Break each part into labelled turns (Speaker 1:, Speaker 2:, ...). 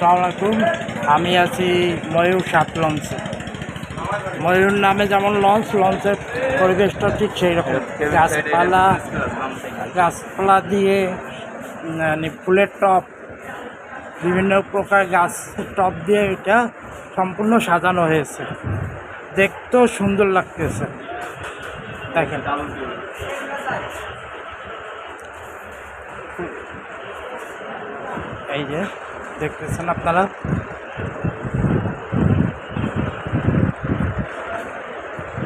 Speaker 1: আসসালামু আমি আছি ময়ূর সাত লঞ্চে। ময়ূর নামে যেমন লঞ্চ, লঞ্চের পরিবেশটা ঠিক সেই রকম গাছপালা গাছপালা দিয়ে মানে ফুলের টপ, বিভিন্ন প্রকার গাছ টপ দিয়ে এটা সম্পূর্ণ সাজানো হয়েছে। দেখতেও সুন্দর লাগতেছে। দেখেন। এই যে দেখতেছেন আপনারা?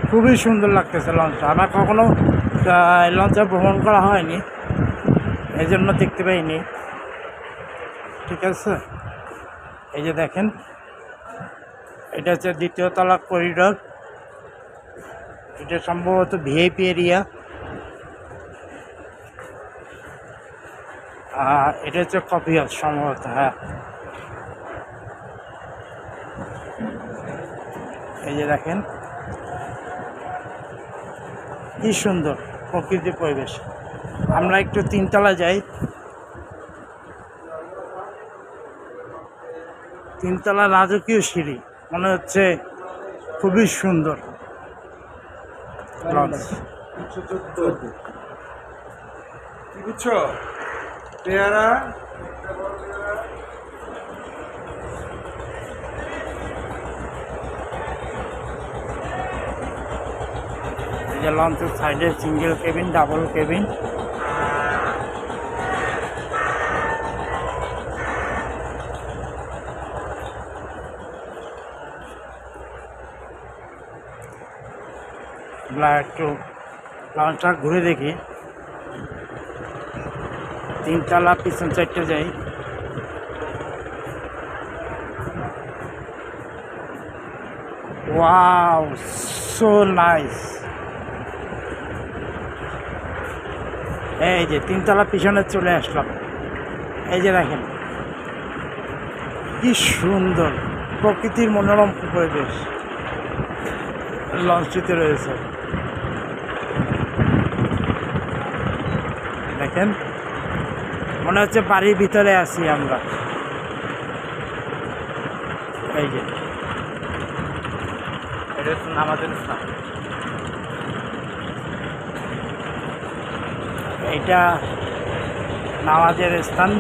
Speaker 1: খুবই সুন্দর লাগতেছে লঞ্চটা। আমার কখনো লঞ্চে ভ্রমণ করা হয়নি, এই জন্য দেখতে পাইনি। ঠিক আছে? এই যে দেখেন, এটা হচ্ছে দ্বিতীয় তলা করিডর। এটা সম্ভবত ভিআইপি এরিয়া। এটা হচ্ছে কফি হাউস, সম্ভবত হ্যাঁ। এই যে দেখেন, কি সুন্দর প্রকৃতি পরিবেশ। আমরা একটু তিনতলা যাই। তিনতলা রাজকীয় সিঁড়ি, মনে হচ্ছে খুবই সুন্দর। লঞ্চ।
Speaker 2: বুঝছ? পেয়ারা।
Speaker 1: লঞ্চের সাইডে সিঙ্গেল কেবিন ডাবল কেবিন আমরা একটু লঞ্চটা ঘুরে দেখি। তিনতলা, পিছন চারটে যাই। Wow, so nice. এই যে তিনতলা পিছনে চলে আসলাম। এই যে দেখেন, কি সুন্দর প্রকৃতির মনোরম পরিবেশ লঞ্চটিতে রয়েছে। দেখেন মনে হচ্ছে বাড়ির ভিতরে আছি আমরা। এই যে।
Speaker 2: এটা নামাজের স্থান।
Speaker 1: এইটা নামাজের স্থান।